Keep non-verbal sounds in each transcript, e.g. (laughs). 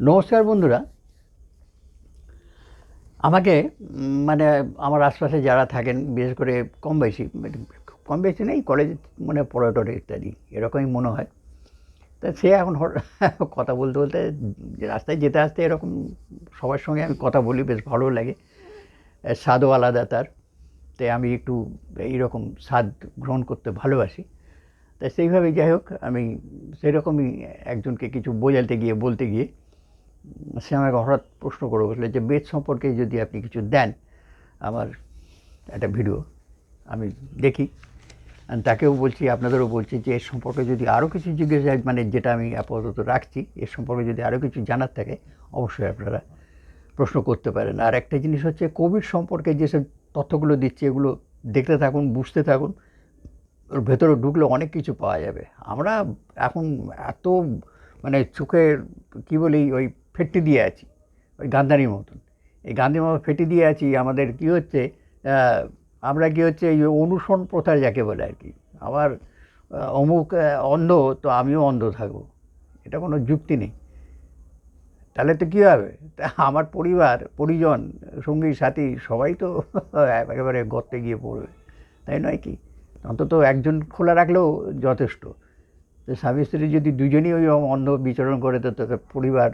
নমস্কার বন্ধুরা। আমাকে মানে আমার আশপাশে যারা থাকেন, বিশেষ করে কম বেশি কম বেশি নেই কলেজ মানে পড়ে টড়ে ইত্যাদি, এরকমই মনে হয়। তা সে এখন কথা বলতে বলতে রাস্তায় যেতে আসতে এরকম সবার সঙ্গে আমি কথা বলি, বেশ ভালো লাগে। স্বাদও আলাদা তার। তাই আমি একটু এইরকম স্বাদ গ্রহণ করতে ভালোবাসি। তাই সেইভাবে যাই হোক, আমি সেরকমই একজনকে কিছু বোঝাতে গিয়ে, বলতে গিয়ে সে আমাকে হঠাৎ প্রশ্ন করে বসল যে, বেদ সম্পর্কে যদি আপনি কিছু দেন আমার একটা ভিডিও, আমি দেখি। তাকেও বলছি, আপনাদেরও বলছি যে, এর সম্পর্কে যদি আরও কিছু জিজ্ঞাসা মানে যেটা আমি আপাতত রাখছি, এর সম্পর্কে যদি আরও কিছু জানার থাকে, অবশ্যই আপনারা প্রশ্ন করতে পারেন। আর একটা জিনিস হচ্ছে, কোভিড সম্পর্কে যেসব তথ্যগুলো দিচ্ছে, এগুলো দেখতে থাকুন, বুঝতে থাকুন, ওর ভেতরে ঢুকলে অনেক কিছু পাওয়া যাবে। আমরা এখন এত মানে চোখের, কী বলি, ওই ফেটে দিয়ে আছি, ওই গান্ধারির মতন। এই গান্ধীর মতো ফেটে দিয়ে আছি, আমাদের কি হচ্ছে আমরা কি হচ্ছে, এই অনুসরণ প্রথা যাকে বলে আর কি, আমার অমুক অন্ধ, তো আমিও অন্ধ থাকব, এটা কোনো যুক্তি নেই। তাহলে তো কী হবে? তা আমার পরিবার, পরিজন, সঙ্গী, সাথী, সবাই তো (laughs) একেবারে গর্তে গিয়ে পড়বে, তাই নয় কি? অন্তত একজন খোলা রাখলেও যথেষ্ট। তো স্বামী স্ত্রী যদি দুজনেই ওই অন্ধ বিচরণ করে, তো তোকে পরিবার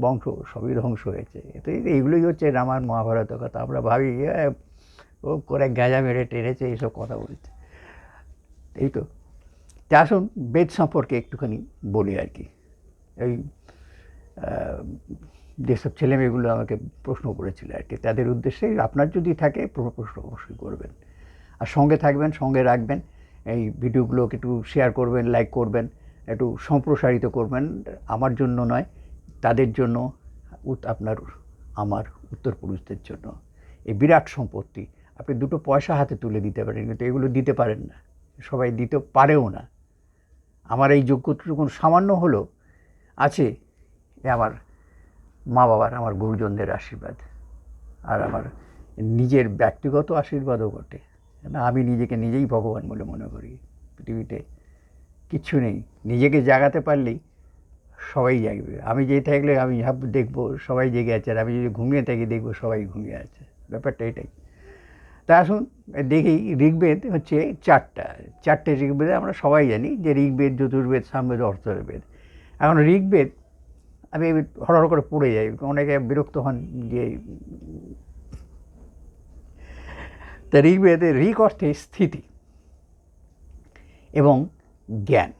বংশ, সবই ধ্বংস হয়েছে। তো এই- এইগুলোই হচ্ছে রামায়ণ মহাভারতের কথা। আমরা ভাবি ও করে গাঁজা মেরে টেনেছে, এইসব কথা বলছে। এই তো। তা আসুন, বেদ সম্পর্কে একটুখানি বলি আর কি। এই যেসব ছেলেমেয়েগুলো আমাকে প্রশ্ন করেছিল আর কি, তাদের উদ্দেশ্যে আপনার যদি থাকে, প্রশ্ন অবশ্যই করবেন। আর সঙ্গে থাকবেন, সঙ্গে রাখবেন। এই ভিডিওগুলোকে একটু শেয়ার করবেন লাইক করবেন, একটু সম্প্রসারিত করবেন। আমার জন্য নয় তাদের জন্য আপনার, আমার উত্তর পুরুষদের জন্য। এই বিরাট সম্পত্তি, আপনি দুটো পয়সা হাতে তুলে দিতে পারেন, কিন্তু এগুলো দিতে পারেন না। সবাই দিতে পারেও না। আমার এই যোগ্যতাটুকু সামান্য হলো আছে, এ আমার মা বাবার, আমার গুরুজনদের আশীর্বাদ। আর আমার নিজের ব্যক্তিগত আশীর্বাদও বটে। না, আমি নিজেকে নিজেই ভগবান বলে মনে করি। পৃথিবীতে কিচ্ছু নেই। নিজেকে জাগাতে পারলেই সবাই জাগবে। আমি যে থাকলে আমি দেখব, সবাই জেগে আছে। আর আমি যদি ঘুমিয়ে থাকি, দেখব সবাই ঘুমিয়ে আছে। ব্যাপারটা এটাই। তা আসুন, দেখি ঋগ্বেদ হচ্ছে চারটা। চারটে ঋগ্বেদে আমরা সবাই জানি যে ঋগ্বেদ যজুর্বেদ সামবেদ, অর্থবেদ। এখন ঋগ্বেদ, আমি হর হর করে পড়ে যাই। অনেকে বিরক্ত হন যে তা ঋগ্বেদে ঋক অর্থে স্থিতি এবং জ্ঞান।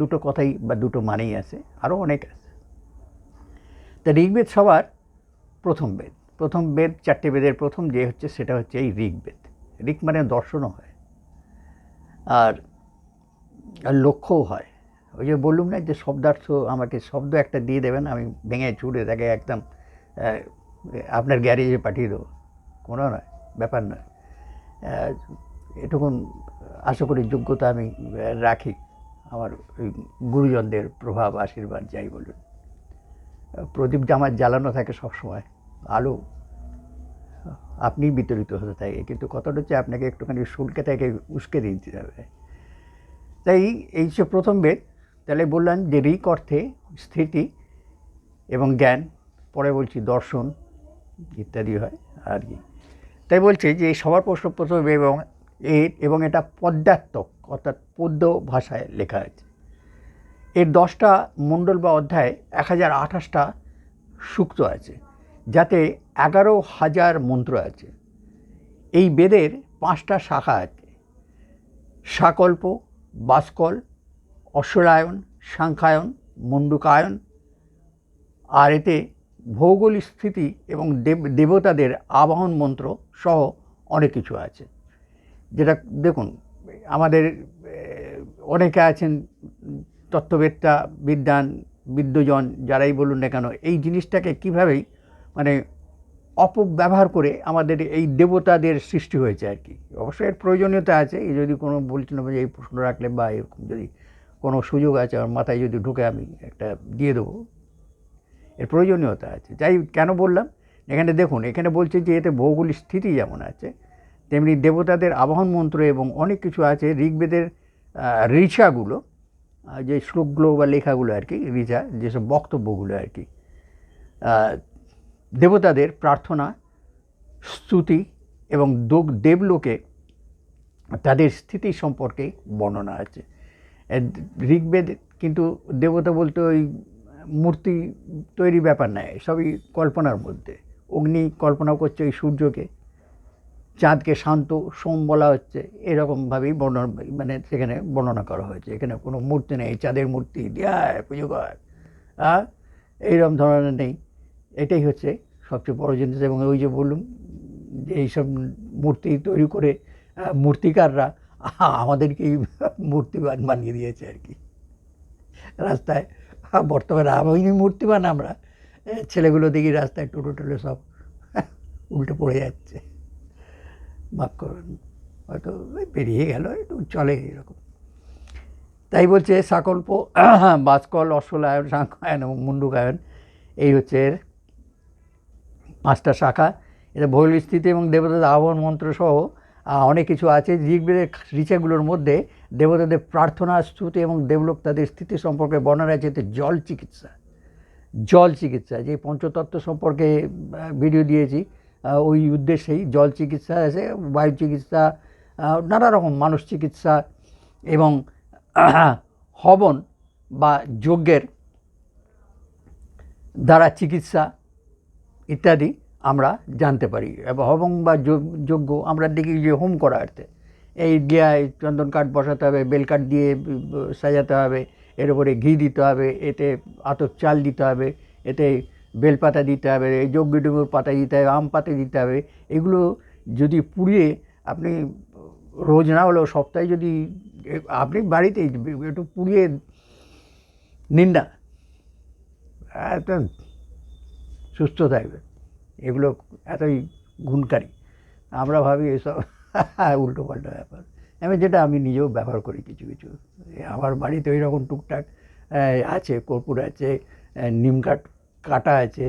দুটো কথাই বা দুটো মানেই আছে আরও অনেক আছে। তা ঋগ্বেদ সবার প্রথম বেদ। প্রথম বেদ, চারটে বেদের প্রথম, যে হচ্ছে সেটা হচ্ছে এই ঋগ্বেদ। ঋক মানে দর্শনও হয়, আর লক্ষ্যও হয়। ওই যে বললুম না যে শব্দার্থ আমাকে শব্দ একটা দিয়ে দেবেন, আমি ভেঙে চুড়ে তাকে একদম আপনার গ্যারেজে পাঠিয়ে দেবো। কোনো নয়, ব্যাপার নয়। এটুকুন আশা করি যোগ্যতা আমি রাখি। আমার ওই গুরুজনদের প্রভাব, আশীর্বাদ, যাই বলুন। প্রদীপ জামার জ্বালানো থাকে সবসময়, আলো। আপনি বিতরিত হতে থাকে, কিন্তু কথাটা হচ্ছে আপনাকে একটুখানি শুল্কে থেকে উস্কে দিতে হবে। তাই এই যে প্রথম বেদ, তাহলে বললাম যে ঋক অর্থে স্থিতি এবং জ্ঞান, পরে বলছি দর্শন, ইত্যাদি হয় আর কি। তাই বলছে যে সবার প্রশ্ন প্রথম এবং এর এবং এটা পদ্মাত্মক অর্থাৎ পদ্য ভাষায় লেখা আছে এর দশটা মণ্ডল বা অধ্যায় এক হাজার আঠাশটা সূক্ত আছে, যাতে এগারো হাজার মন্ত্র আছে। এই বেদের পাঁচটা শাখা আছে। সাকল্প, বাসকল অশ্বরায়ণ সাংখ্যায়ন মণ্ডুকায়ন আর এতে ভৌগোলিক স্থিতি এবং দেব, দেবতাদের আবাহন মন্ত্র সহ অনেক কিছু আছে। যেটা দেখুন, আমাদের অনেকে আছেন তত্ত্ববেত্তা বিদ্যান বিদ্যজন যারাই বলুন না কেন, এই জিনিসটাকে কীভাবেই মানে অপব্যবহার করে আমাদের এই দেবতাদের সৃষ্টি হয়েছে আর কি। অবশ্যই এর প্রয়োজনীয়তা আছে, এই যদি কোনো বলছেন যে এই প্রশ্ন রাখলে বা এরকম যদি কোনো সুযোগ আছে, আমার মাথায় যদি ঢুকে আমি একটা দিয়ে দেবো। এর প্রয়োজনীয়তা আছে। যাই কেন বললাম? এখানে দেখুন, এখানে বলছে যে এতে ভৌগোলিক স্থিতি যেমন আছে তেমনি দেবতাদের আবাহন মন্ত্র এবং অনেক কিছু আছে ঋগ্বেদের আহ, ঋচাগুলো যে শ্লোকগুলো বা লেখাগুলো আর কি ঋচা যেসব বক্তব্যগুলো আর কি। দেবতাদের প্রার্থনা স্তুতি এবং দেবলোকে তাদের স্থিতি সম্পর্কে বর্ণনা আছে। ঋগ্বেদ কিন্তু দেবতা বলতে ওই মূর্তি তৈরি ব্যাপার নয় সবই কল্পনার মধ্যে। অগ্নি কল্পনা করছে ওই সূর্যকে। চাঁদকে শান্ত, সোম বলা হচ্ছে, এরকমভাবেই বর্ণনা মানে সেখানে বর্ণনা করা হয়েছে। এখানে কোনো মূর্তি নেই, চাঁদের মূর্তি, দেয়, পুজো কর। আর এইরকম ধরনের নেই। এটাই হচ্ছে সবচেয়ে বড় জিনিস। এবং ওই যে বললুম, যে এইসব মূর্তি তৈরি করে মূর্তিকাররা আমাদেরকেই মূর্তিবান বানিয়ে দিয়েছে আর কি। রাস্তায় বর্তমানে আমি মূর্তিবান আমরা। ছেলেগুলো দেখি রাস্তায় টোটো টোটো সব উল্টে পড়ে যাচ্ছে। মাফ করুন। হয়তো পেরিয়ে গেল, একটু চলে এরকম। তাই বলছে সাকল্প, (clears throat) বাসকল, অশ্বলায়ন, সাংখ্যায়ন এবং মুন্ডুকায়ন এই হচ্ছে এর পাঁচটা শাখা। এটা ভৌগোলিক স্থিতি এবং দেবতাদের আহ্বান মন্ত্র সহ অনেক কিছু আছে। ঋগ্বেদের ঋচাগুলোর মধ্যে দেবতাদের প্রার্থনা, স্তুতি এবং দেবলোক তাদের স্থিতি সম্পর্কে বর্ণনা আছে এতে জল চিকিৎসা জল চিকিৎসা। যে পঞ্চতত্ত্ব সম্পর্কে ভিডিও দিয়েছি ওই উদ্দেশ্যেই জল চিকিৎসা আছে বায়ু চিকিৎসা নানা রকম মানুষ চিকিৎসা এবং (clears throat) হবন বা যজ্ঞের দ্বারা চিকিৎসা ইত্যাদি আমরা জানতে পারি। এবং হবং বা যজ্ঞ- আমরা দেখি যে হোম করা আরতে এই গিয়ায় চন্দন কাঠ বসাতে হবে, বেল কাঠ দিয়ে সাজাতে হবে, এর উপরে ঘি দিতে হবে, এতে আতপ চাল দিতে হবে, এতে বেলপাতা দিতে হবে যজ্ঞ ডুমুর পাতা দিতে হবে আম পাতা দিতে হবে এগুলো যদি পুড়িয়ে আপনি রোজ না হলেও সপ্তাহে যদি আপনি বাড়িতে একটু পুড়িয়ে নিন না। একদম সুস্থ থাকবে এগুলো এতই গুণকারী। আমরা ভাবি এসব (laughs) উল্টো পাল্টা ব্যাপার। আমি যেটা আমি নিজেও ব্যবহার করি কিছু কিছু। আমার বাড়িতে ওই রকম টুকটাক আছে কর্পূর আছে আহ, নিম কাঠ কাটা আছে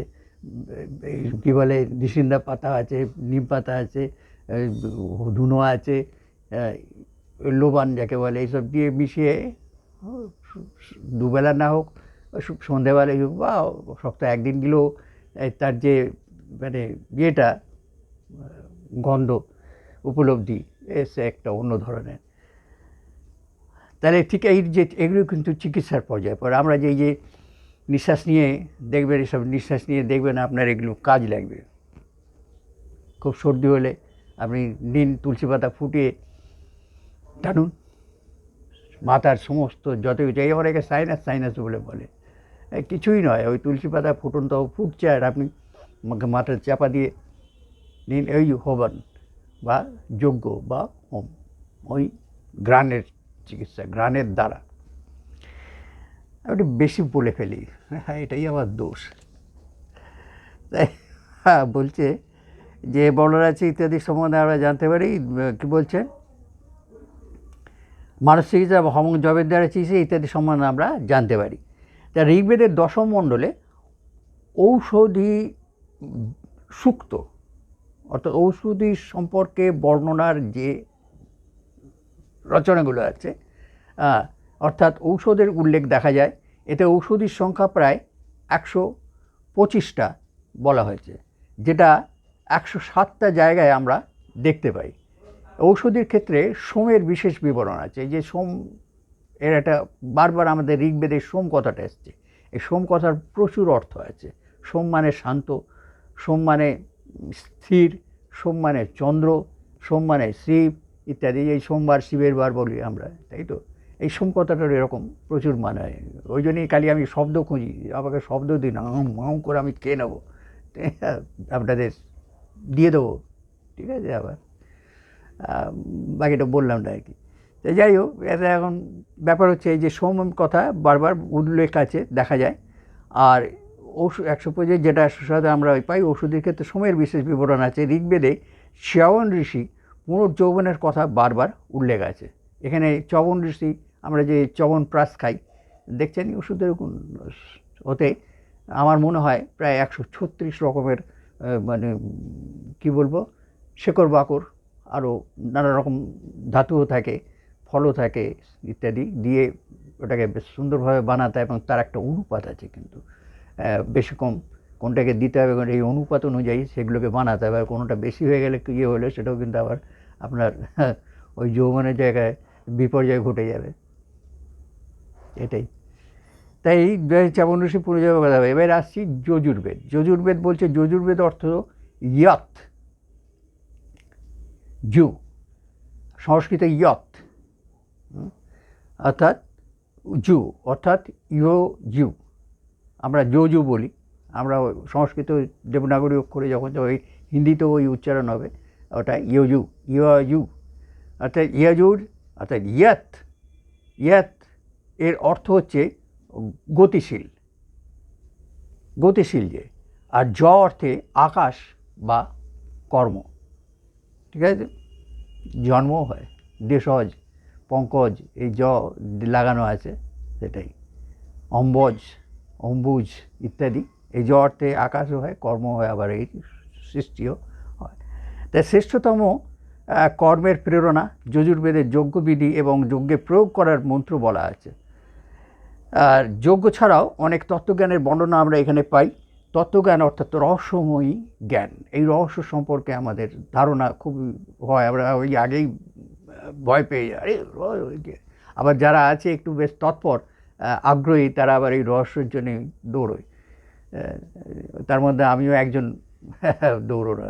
কী বলে, নিশিন্দা পাতা আছে, নিম পাতা আছে ধুনো আছে লোবান যাকে বলে, এইসব দিয়ে মিশিয়ে, দুবেলা না হোক সন্ধেবেলায় হোক, বা সপ্তাহে একদিন গেলেও তার যে মানে ইয়েটা, গন্ধ উপলব্ধি এসে একটা অন্য ধরনের। তাহলে ঠিক এই যে, এগুলো কিন্তু চিকিৎসার পর্যায়ে পরে আমরা যে এই যে নিঃশ্বাস নিয়ে দেখবেন, এসব নিঃশ্বাস নিয়ে দেখবেন আপনার এগুলো কাজ লাগবে। খুব সর্দি হলে আপনি নিন তুলসী পাতা ফুটিয়ে টানুন। মাথার সমস্ত যত কিছু, এই অনেকে সাইনাস সাইনাস বলে বলে। কিছুই নয়, ওই তুলসী পাতা ফুটন তো ফুটছে, আর আপনি মাথার চাপা দিয়ে নিন ওই হবন বা যজ্ঞ বা হোম ওই গ্রানের চিকিৎসা, গ্রানের দ্বারা। একটু বেশি বলে ফেলি। হ্যাঁ এটাই আমার দোষ। তাই হ্যাঁ বলছে যে বলার আছে ইত্যাদি সম্বন্ধে আমরা জানতে পারি, কী বলছে? বা হমং জবের দ্বারা চিকিৎসা ইত্যাদি সম্বন্ধে আমরা জানতে পারি। তা ঋগ্বেদের দশম মণ্ডলে ঔষধি সুক্ত, অর্থাৎ ঔষধি সম্পর্কে বর্ণনার যে রচনাগুলো আছে অর্থাৎ ঔষধের উল্লেখ দেখা যায়। এতে ঔষধির সংখ্যা প্রায় একশো পঁচিশটা বলা হয়েছে, যেটা একশো সাতটা জায়গায় আমরা দেখতে পাই। ঔষধির ক্ষেত্রে সোমের বিশেষ বিবরণ আছে। যে সোম, এর একটা বারবার আমাদের ঋগ্বেদের সোম কথাটা এসছে। এই সোম কথার প্রচুর অর্থ আছে। সোম মানে শান্ত, সোম মানে স্থির, সোম মানে চন্দ্র, সোম মানে শিব ইত্যাদি। এই সোমবার শিবের বার বলি আমরা, তাই তো? এই সোম কথাটার এরকম প্রচুর মানে। ওই জন্যই খালি আমি শব্দ খুঁজি, আমাকে শব্দ দিন, আম মাম করে আমি কে নেব। (laughs) আপনাদের দিয়ে দেবো, ঠিক আছে আবার। বাকিটা বললাম না আর কি। তো যাই হোক, এটা এখন ব্যাপার হচ্ছে এই যে সোম কথা বারবার উল্লেখ আছে, দেখা যায়। আর ওষুধ একশো পঁচিশ যেটা সাথে আমরা পাই, ওষুধের ক্ষেত্রে সোমের বিশেষ বিবরণ আছে। ঋগ্বেদে শ্রাবণ ঋষি পুনর্যৌবনের কথা বারবার উল্লেখ আছে। এখানে চবন ঋষি, আমরা যে চবন প্রাস খাই, দেখছেন ওষুধের ওতে আমার মনে হয় প্রায় একশো ছত্রিশ রকমের মানে কি বলব, শেকড় বাকড় আরও নানা রকম ধাতুও থাকে, ফলও থাকে ইত্যাদি দিয়ে ওটাকে বেশ সুন্দরভাবে বানাতে হয় এবং তার একটা অনুপাত আছে কিন্তু। বেশি কম, কোনটাকে দিতে হবে এই অনুপাত অনুযায়ী সেগুলোকে বানাতে হবে। আর কোনোটা বেশি হয়ে গেলে ইয়ে হলে সেটাও কিন্তু আবার আপনার ওই যৌবনের জায়গায় বিপর্যয় ঘটে যাবে। এটাই। তাই চাবনুষী পুনর্জয় কথা হবে এবার আসছি যজুর্বেদ। যজুর্বেদ বলছে, যজুর্বেদ অর্থ ইয়ত জু সংস্কৃত ইয়ত অর্থাৎ জু অর্থাৎ ইয়ো জু আমরা জোজু বলি। আমরা সংস্কৃত দেবনাগরী অক্ষরে যখন ওই হিন্দিতেও ওই উচ্চারণ হবে, ওটা ইয়োজু ইয়ু অর্থাৎ ইয়াজুর অর্থাৎ ইয়াত ইয়াত এর অর্থ হচ্ছে গতিশীল। গতিশীল যে, আর জ অর্থে আকাশ বা কর্ম। ঠিক আছে? জন্মও হয়, দেশজ, পঙ্কজ, এই জ লাগানো আছে সেটাই। অম্বজ, অম্বুজ ইত্যাদি, এই জ অর্থে আকাশও হয় কর্ম হয়, আবার এই সৃষ্টিও হয়। তাই শ্রেষ্ঠতম কর্মের প্রেরণা, যজুর্বেদের যজ্ঞবিধি এবং যজ্ঞে প্রয়োগ করার মন্ত্র বলা আছে। আর যজ্ঞ ছাড়াও অনেক তত্ত্বজ্ঞানের বর্ণনা আমরা এখানে পাই। তত্ত্বজ্ঞান অর্থাৎ রহস্যময়ী জ্ঞান। এই রহস্য সম্পর্কে আমাদের ধারণা খুব হয়, আমরা ওই আগেই ভয় পেয়ে যাই। আরে আবার যারা আছে একটু বেশ তৎপর আগ্রহী, তারা আবার এই রহস্যের জন্য দৌড়োয়। তার মধ্যে আমিও একজন (laughs) দৌড়োনো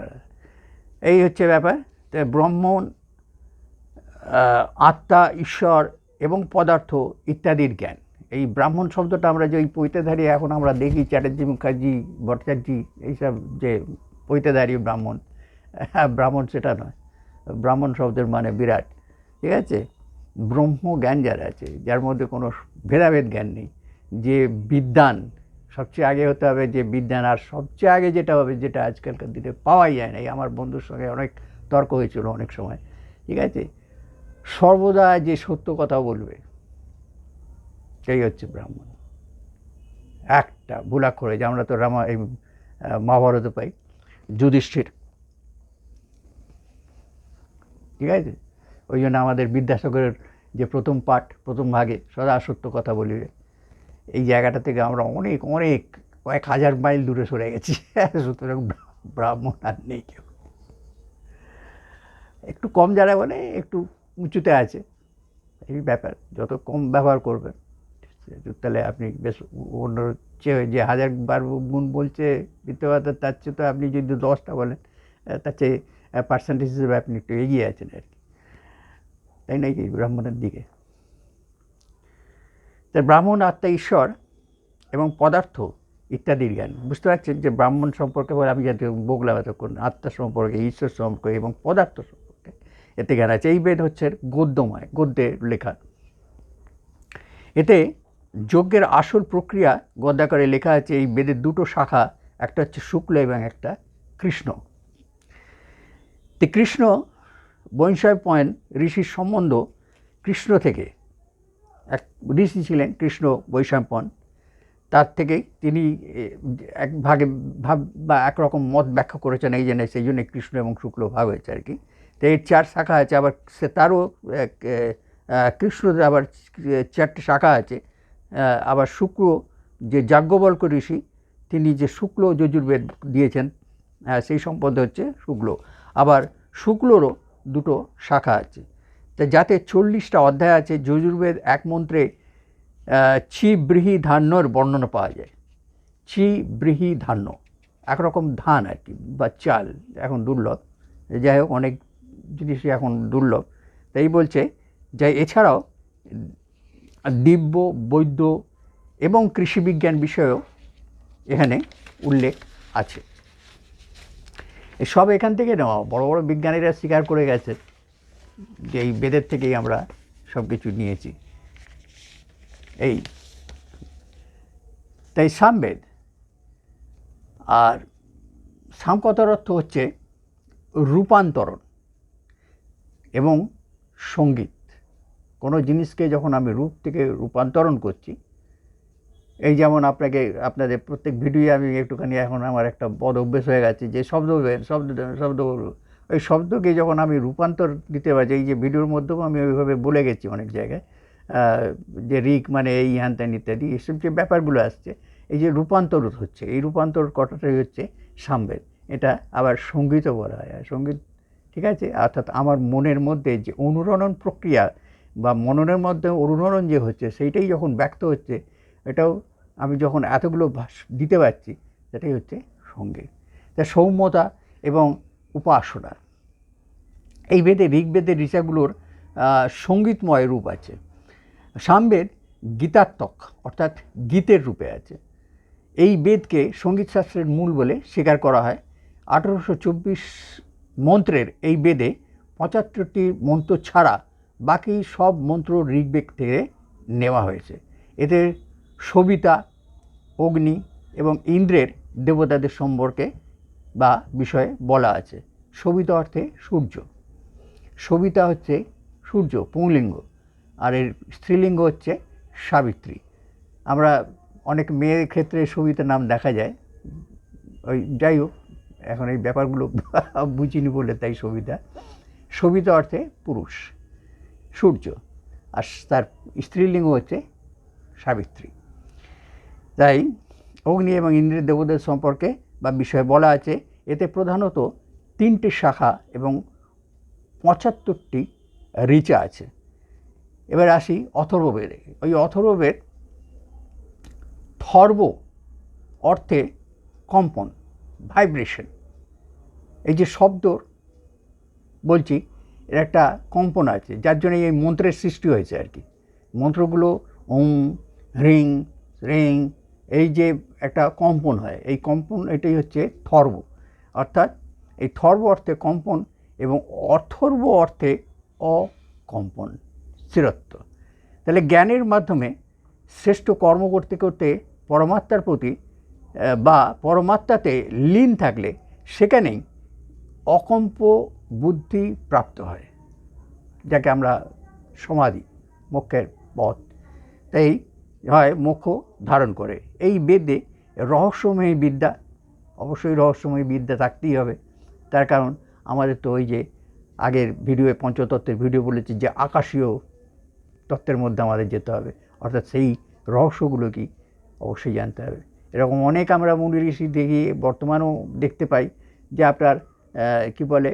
এই হচ্ছে ব্যাপার। ব্রহ্মণ আত্মা, ঈশ্বর এবং পদার্থ ইত্যাদির জ্ঞান। এই ব্রাহ্মণ শব্দটা আমরা যে ওই পৈতেধারী এখন আমরা দেখি, চ্যাটার্জি মুখার্জি, ভট্টাচার্যি, এইসব যে পৈতেধারী ব্রাহ্মণ হ্যাঁ ব্রাহ্মণ সেটা নয়, ব্রাহ্মণ শব্দের মানে বিরাট, ঠিক আছে? ব্রহ্ম জ্ঞান যার আছে, যার মধ্যে কোনো ভেদাভেদ জ্ঞান নেই, যে বিদ্যান, সবচেয়ে আগে হতে হবে যে বিজ্ঞান আর সবচেয়ে আগে যেটা হবে, যেটা আজকালকার দিনে পাওয়াই যায় না। এই আমার বন্ধুর সঙ্গে অনেক তর্ক হয়েছিল অনেক সময়। ঠিক আছে? সর্বদা যে সত্য কথা বলবে, সেই হচ্ছে ব্রাহ্মণ। একটা ভুলাক্ষরে যে আমরা তো রামা, এই মহাভারতে পাই, যুধিষ্ঠির। ঠিক আছে? ওই জন্য আমাদের বিদ্যাসাগরের যে প্রথম পাঠ, প্রথম ভাগে সদা সত্য কথা বলিবে, এই জায়গাটা থেকে আমরা অনেক অনেক, কয়েক হাজার মাইল দূরে সরে গেছি। (laughs) সুতরাং ব্রাহ্মণ আর নেই কেউ। একটু কম যারা বলে, একটু উঁচুতে আছে। এই ব্যাপার, যত কম ব্যবহার করবেন, তাহলে আপনি বেশ অন্য চেয়ে যে হাজার বার গুণ বলছে বিদ্যাবাদ তার চেয়ে তো আপনি যদি দশটা বলেন তার চেয়ে পার্সেন্টেজ হিসেবে আপনি একটু এগিয়ে আছেন আর কি। তাই নাকি ব্রাহ্মণের দিকে? তা ব্রাহ্মণ, আত্মা, ঈশ্বর এবং পদার্থ ইত্যাদির জ্ঞান। বুঝতে পারছেন যে ব্রাহ্মণ সম্পর্কে বলে আমি যাতে বগলা করুন, আত্মা সম্পর্কে, ঈশ্বর সম্পর্কে এবং পদার্থ সম্পর্কে। এতে জ্ঞান আছে এই বেদ হচ্ছে গদ্যময় গদ্যে লেখা। এতে যজ্ঞের আসল প্রক্রিয়া গদ্যাকারে লেখা আছে, এই বেদের দুটো শাখা, একটা হচ্ছে শুক্ল এবং একটা কৃষ্ণ। তো কৃষ্ণ বৈশয় পয়েন্ট ঋষির সম্বন্ধ কৃষ্ণ থেকে, এক ঋষি ছিলেন কৃষ্ণ বৈশাম্পন তার থেকে তিনি এক ভাগে ভাব বা একরকম মত ব্যাখ্যা করেছেন, এই জন্য, সেই জন্য কৃষ্ণ এবং শুক্ল ভাব হয়েছে আর কি। এর চার শাখা আছে, আবার সে তারও কৃষ্ণদের আবার চারটে শাখা আছে আবার শুক্র যে যাজ্ঞবল্ক ঋষি, তিনি যে শুক্ল যজুর্বেদ দিয়েছেন সেই সম্পদ হচ্ছে শুক্ল। আবার শুক্লরও দুটো শাখা আছে। তা যাতে চল্লিশটা অধ্যায় আছে, যজুর্বেদ এক মন্ত্রে ছি বৃহি ধান্যর বর্ণনা পাওয়া যায়। ছি বৃহি ধান্য, একরকম ধান আর কি, বা চাল, এখন দুর্লভ। যাই হোক, অনেক জিনিসই এখন দুর্লভ। তাই বলছে যে এছাড়াও দিব্য, বৈদ্য এবং কৃষিবিজ্ঞান বিষয়েও এখানে উল্লেখ আছে। সব এখান থেকে নেওয়া বড় বড় বিজ্ঞানীরা স্বীকার করে গেছে যে এই বেদের থেকেই আমরা সব কিছু নিয়েছি। এই, তাই সামবেদ আর সাম কথার অর্থ হচ্ছে রূপান্তরণ। এবং সংগীত। কোনো জিনিসকে যখন আমি রূপ থেকে রূপান্তরণ করছি, এই যেমন আপনাকে, আপনাদের প্রত্যেক ভিডিওয়ে আমি একটুখানি এখন আমার একটা বদ অভ্যেস হয়ে গেছে যে শব্দ শব্দ শব্দ, ওই শব্দকে যখন আমি রূপান্তর দিতে পারছি এই যে ভিডিওর মধ্যেও আমি ওইভাবে বলে গেছি অনেক জায়গায় যে রিক মানে এই, হ্যান ত্যান ইত্যাদি, এসব যে ব্যাপারগুলো আসছে, এই যে রূপান্তর হচ্ছে, এই রূপান্তর কথাটাই হচ্ছে সামবেদ। এটা আবার সঙ্গীতও বলা হয় সংগীত ঠিক আছে? অর্থাৎ আমার মনের মধ্যে যে অনুরণন প্রক্রিয়া বা মননের মধ্যে অনুরণন যে হচ্ছে, সেইটাই যখন ব্যক্ত হচ্ছে, এটাও আমি যখন এতগুলো দিতে পারছি, সেটাই হচ্ছে সংগীত তা সৌম্যতা এবং উপাসনা। এই বেদে, ঋগ্বেদের ঋষাগুলোর সঙ্গীতময় রূপ আছে। সামবেদ গীতাত্মক, অর্থাৎ গীতের রূপে আছে। এই বেদকে সঙ্গীতশাস্ত্রের মূল বলে স্বীকার করা হয়। আঠেরোশো চব্বিশ মন্ত্রের এই বেদে পঁচাত্তরটি মন্ত্র ছাড়া বাকি সব মন্ত্র ঋগ্বেদ থেকে নেওয়া হয়েছে। এতে সবিতা, অগ্নি এবং ইন্দ্রের দেবতাদের সম্পর্কে বা বিষয়ে বলা আছে। সবিতা অর্থে সূর্য। সবিতা হচ্ছে সূর্য, পুংলিঙ্গ। আর এর স্ত্রীলিঙ্গ হচ্ছে সাবিত্রী। আমরা অনেক মেয়ের ক্ষেত্রে সবিতা নাম দেখা যায়। ওই যাই হোক এখন এই ব্যাপারগুলো (laughs) বুঝিনি বলে তাই সবিতা। সবিতা অর্থে পুরুষ, সূর্য, আর তার স্ত্রীলিঙ্গ হচ্ছে সাবিত্রী। তাই অগ্নি এবং ইন্দ্রের দেবদের সম্পর্কে বা বিষয়ে বলা আছে, এতে প্রধানত তিনটি শাখা এবং পঁচাত্তরটি রিচা আছে। এবার আসি অথর্ববেদে। ওই অথর্ববেদ থর্ব অর্থে কম্পন। ভাইব্রেশন। এই যে শব্দ, বলছি, এর একটা কম্পন আছে, যার জন্য এই মন্ত্রের সৃষ্টি হয়েছে আর কি। মন্ত্রগুলো ওম, হ্রিং, রিং, এই যে একটা কম্পন হয়, এই কম্পন এটাই হচ্ছে থর্ব। অর্থাৎ এই থর্ব অর্থে কম্পন এবং অথর্ব অর্থে অকম্পন, স্থিরত্ব। তাহলে জ্ঞানের মাধ্যমে শ্রেষ্ঠ কর্ম করতে করতে পরমাত্মার প্রতি বা পরমাত্মাতে লীন থাকলে সেখানেই অকম্প বুদ্ধি প্রাপ্ত হয়, যাকে আমরা সমাধি, মোক্ষের পথ। তাই হয় মোক্ষ ধারণ করে। এই বেদে রহস্যময় বিদ্যা, অবশ্যই রহস্যময় বিদ্যা থাকতেই হবে। তার কারণ আমাদের তো ওই যে আগের ভিডিওয়ে, পঞ্চতত্ত্বের ভিডিও বলেছি যে আকাশীয় তত্ত্বের মধ্যে আমাদের যেতে হবে। অর্থাৎ সেই রহস্যগুলো কি? অবশ্যই জানতে হবে। এরকম অনেক আমরা মুনি ঋষি দেখি, বর্তমানেও দেখতে পাই যে আপনার কি বলে,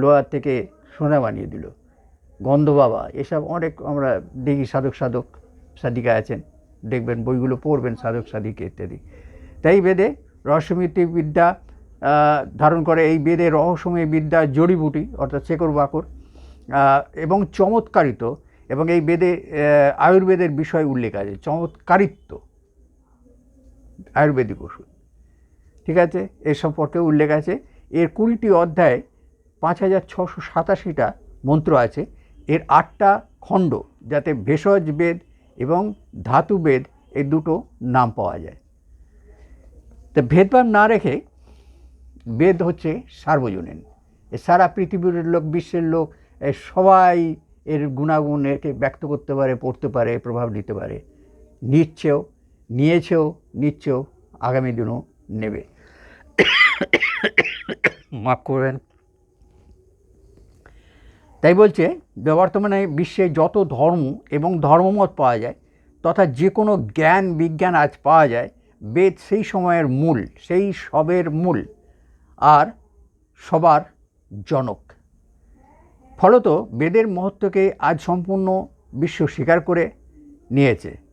লোহার থেকে সোনা বানিয়ে দিল। গন্ধ বাবা, এসব অনেক আমরা দেখি, সাধক সাধক সাধিকা আছেন। দেখবেন বইগুলো পড়বেন, সাধক, সাধিকা ইত্যাদি। তাই বেদে রহস্যমিত্রিক বিদ্যা ধারণ করে এই বেদে রহস্যময় বিদ্যা জড়িবুটি, অর্থাৎ শেকর বাকর এবং চমৎকারিত এবং এই বেদে আয়ুর্বেদের বিষয় উল্লেখ আছে, চমৎকারিত্ব। আয়ুর্বেদিক ওষুধ। ঠিক আছে? এ সম্পর্কে উল্লেখ আছে। এর কুড়িটি অধ্যায় পাঁচ হাজার ছশো সাতাশিটা মন্ত্র আছে। এর আটটা খণ্ড যাতে ভেষজ বেদ এবং ধাতু বেদ এই দুটো নাম পাওয়া যায়। তা ভেদভাব না রেখে বেদ হচ্ছে সার্বজনীন। এ সারা পৃথিবীর লোক, বিশ্বের লোক সবাই এর গুণাগুণ একে ব্যক্ত করতে পারে, পড়তে পারে, প্রভাব নিতে পারে। নিচ্ছেও নিয়েছেও, নিচ্ছেও আগামী দিনও নেবে। মাফ করবেন। তাই বলছে, বর্তমানে বিশ্বে যত ধর্ম এবং ধর্মমত পাওয়া যায়, তথা যে কোনো জ্ঞান, বিজ্ঞান আজ পাওয়া যায়, বেদ সেই সময়ের মূল, সেই সবের মূল, আর সবার জনক। ফলত বেদের মহত্বকে আজ সম্পূর্ণ বিশ্ব স্বীকার করে নিয়েছে।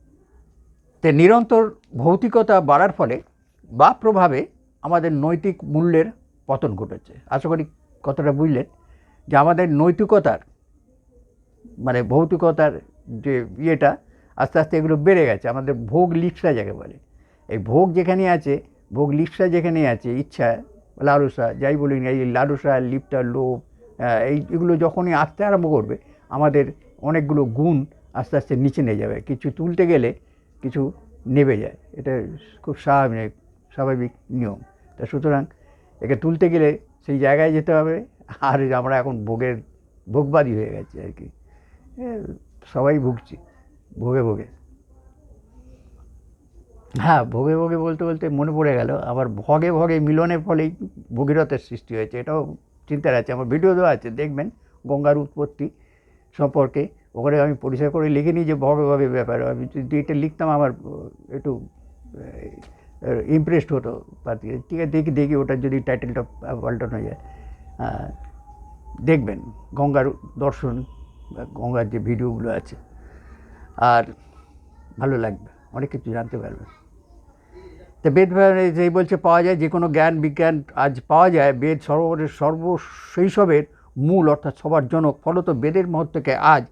তে নিরন্তর ভৌতিকতা বাড়ার ফলে বা প্রভাবে আমাদের নৈতিক মূল্যের পতন ঘটেছে। আশা করি কথাটা বুঝলেন যে আমাদের নৈতিকতার মানে ভৌতিকতার যে ইয়েটা আস্তে আস্তে এগুলো বেড়ে গেছে। আমাদের ভোগ লিপসা যাকে বলে। এই ভোগ যেখানে আছে, ভোগ লিপসা যেখানে আছে, ইচ্ছা, লালসা, যাই বলি এই লালসা, লিপটা, লোভ এই এগুলো যখনই আসতে আরম্ভ করবে, আমাদের অনেকগুলো গুণ আস্তে আস্তে নিচে নিয়ে যাবে। কিছু তুলতে গেলে কিছু নেবে যায়। এটা খুব স্বাভাবিক স্বাভাবিক নিয়ম। তা সুতরাং একে তুলতে গেলে সেই জায়গায় যেতে হবে। আর আমরা এখন ভোগের, ভোগবাদী হয়ে গেছি আর কি। সবাই ভুগছি, ভোগে ভোগে। হ্যাঁ ভোগে ভোগে বলতে বলতে মনে পড়ে গেল, আবার ভগে ভগে মিলনের ফলেই ভগীরথের সৃষ্টি হয়েছে। এটাও চিন্তার আছে। আমার ভিডিও দেওয়া আছে, দেখবেন গঙ্গার উৎপত্তি সম্পর্কে। ওখানে আমি পরিষ্কার করে লিখে নিই যে ভগে ভগে ব্যাপার। আমি যদি এটা লিখতাম আমার একটু ইমপ্রেসড হতো পাতি ঠিক আছে, দেখি দেখি ওটার যদি টাইটেলটা পাল্টানো যায়। দেখবেন, গঙ্গার দর্শন গঙ্গার যে ভিডিওগুলো আছে, আর ভালো লাগবে, অনেক কিছু জানতে পারবেন। তো বেদ যেই বলছে, পাওয়া যায় যে কোনো জ্ঞান, বিজ্ঞান আজ পাওয়া যায়, বেদ সর্বরের সর্ব শৈশবের মূল অর্থাৎ সবার জনক, ফলত বেদের মহত্বকে আজ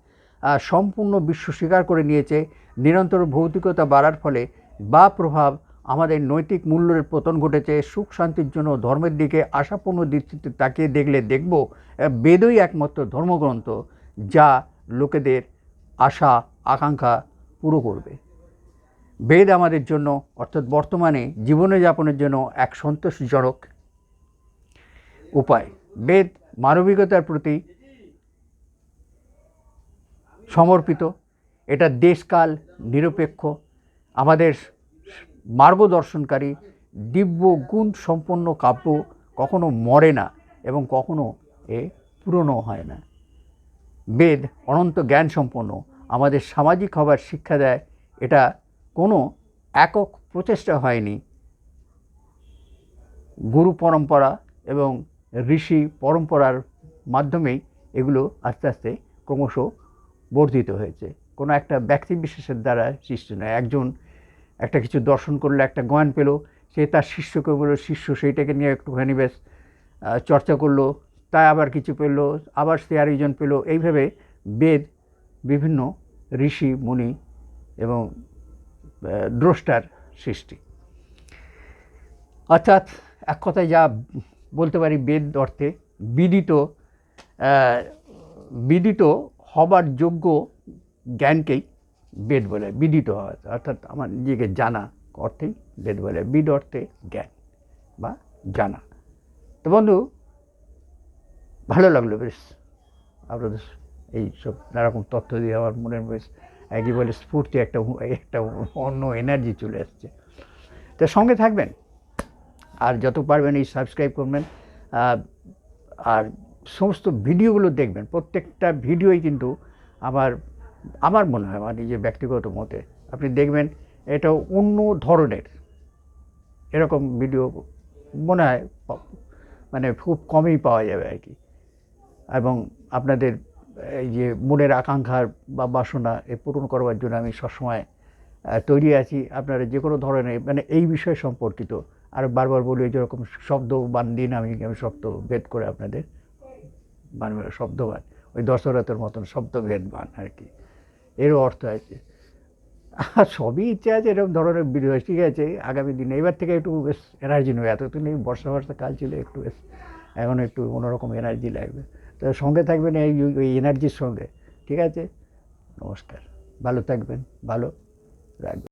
সম্পূর্ণ বিশ্ব স্বীকার করে নিয়েছে। নিরন্তর ভৌতিকতা বাড়ার ফলে বা প্রভাব আমাদের নৈতিক মূল্যের পতন ঘটেছে। সুখ শান্তির জন্য ধর্মের দিকে আশাপূর্ণ দৃষ্টিতে তাকিয়ে দেখলে দেখব বেদই একমাত্র ধর্মগ্রন্থ যা লোকেদের আশা, আকাঙ্ক্ষা পুরো করবে। বেদ আমাদের জন্য, অর্থাৎ বর্তমানে জীবনযাপনের জন্য এক সন্তোষজনক উপায়। বেদ মানবিকতার প্রতি সমর্পিত। এটা দেশকাল নিরপেক্ষ। আমাদের মার্গদর্শনকারী দিব্য গুণ সম্পন্ন কাব্য কখনো মরে না এবং কখনো এ পুরনো হয় না। বেদ অনন্ত জ্ঞান সম্পন্ন। আমাদের সামাজিক হবার শিক্ষা দেয়, এটা কোনো একক প্রচেষ্টা হয়নি। গুরু পরম্পরা এবং ঋষি পরম্পরার মাধ্যমেই এগুলো আস্তে আস্তে ক্রমশ বর্ধিত হয়েছে। কোনো একটা ব্যক্তি বিশেষের দ্বারা সৃষ্টি নয়। একজন একটা কিছু দর্শন করল একটা জ্ঞান পেল, সে তার শিষ্যকে বলল, শিষ্য সেইটাকে নিয়ে একটুখানি বেশ চর্চা করল, তাই আবার কিছু পেল, আবার সে আরেকজন পেল। এইভাবে বেদ, বিভিন্ন ঋষি, মুনি এবং দ্রষ্টার সৃষ্টি। অর্থাৎ এক কথায় যা বলতে পারি বেদ অর্থে বিদিত বিদিত হবার যোগ্য জ্ঞানকেই বেদ বলে, বিদিত হওয়া অর্থাৎ আমার নিজেকে জানা অর্থেই বেদ বলে, বিদ অর্থে জ্ঞান বা জানা। তো বন্ধু, ভালো লাগল বেশ। আপনাদের এই সব নানারকম তথ্য দিয়ে আমার মনের বেশ একই বলে স্ফূর্তি, একটা একটা অন্য এনার্জি চলে আসছে। তো সঙ্গে থাকবেন। আর যত পারবেন এই সাবস্ক্রাইব করবেন। আর সমস্ত ভিডিওগুলো দেখবেন, প্রত্যেকটা ভিডিওই কিন্তু আমার আমার মনে হয় আমার নিজের ব্যক্তিগত মতে। আপনি দেখবেন এটা অন্য ধরনের এরকম ভিডিও মনে হয় মানে খুব কমই পাওয়া যাবে আর কি। এবং আপনাদের এই যে মনের আকাঙ্ক্ষার বা বাসনা এ পূরণ করবার জন্য আমি সবসময় তৈরি আছি। আপনারা যে কোনো ধরনের মানে এই বিষয় সম্পর্কিত আর বারবার বলি যেরকম শব্দ বান দিন আমি আমি শব্দ ভেদ করে আপনাদের। বানবে শব্দবান ওই দশরথের মতন শব্দভেদ বান আর কি। এরও অর্থ আছে। আর সবই ইচ্ছা আছে, এরকম ধরনের ভিডিও ঠিক আছে, আগামী দিনে। এবার থেকে একটু বেশ এনার্জি নেবে। এতদিন এই বর্ষা বর্ষা কাল ছিল, একটু বেশ, এখন একটু অন্যরকম এনার্জি লাগবে। তো সঙ্গে থাকবেন এই ওই এনার্জির সঙ্গে। ঠিক আছে? নমস্কার। ভালো থাকবেন, ভালো রাখবেন।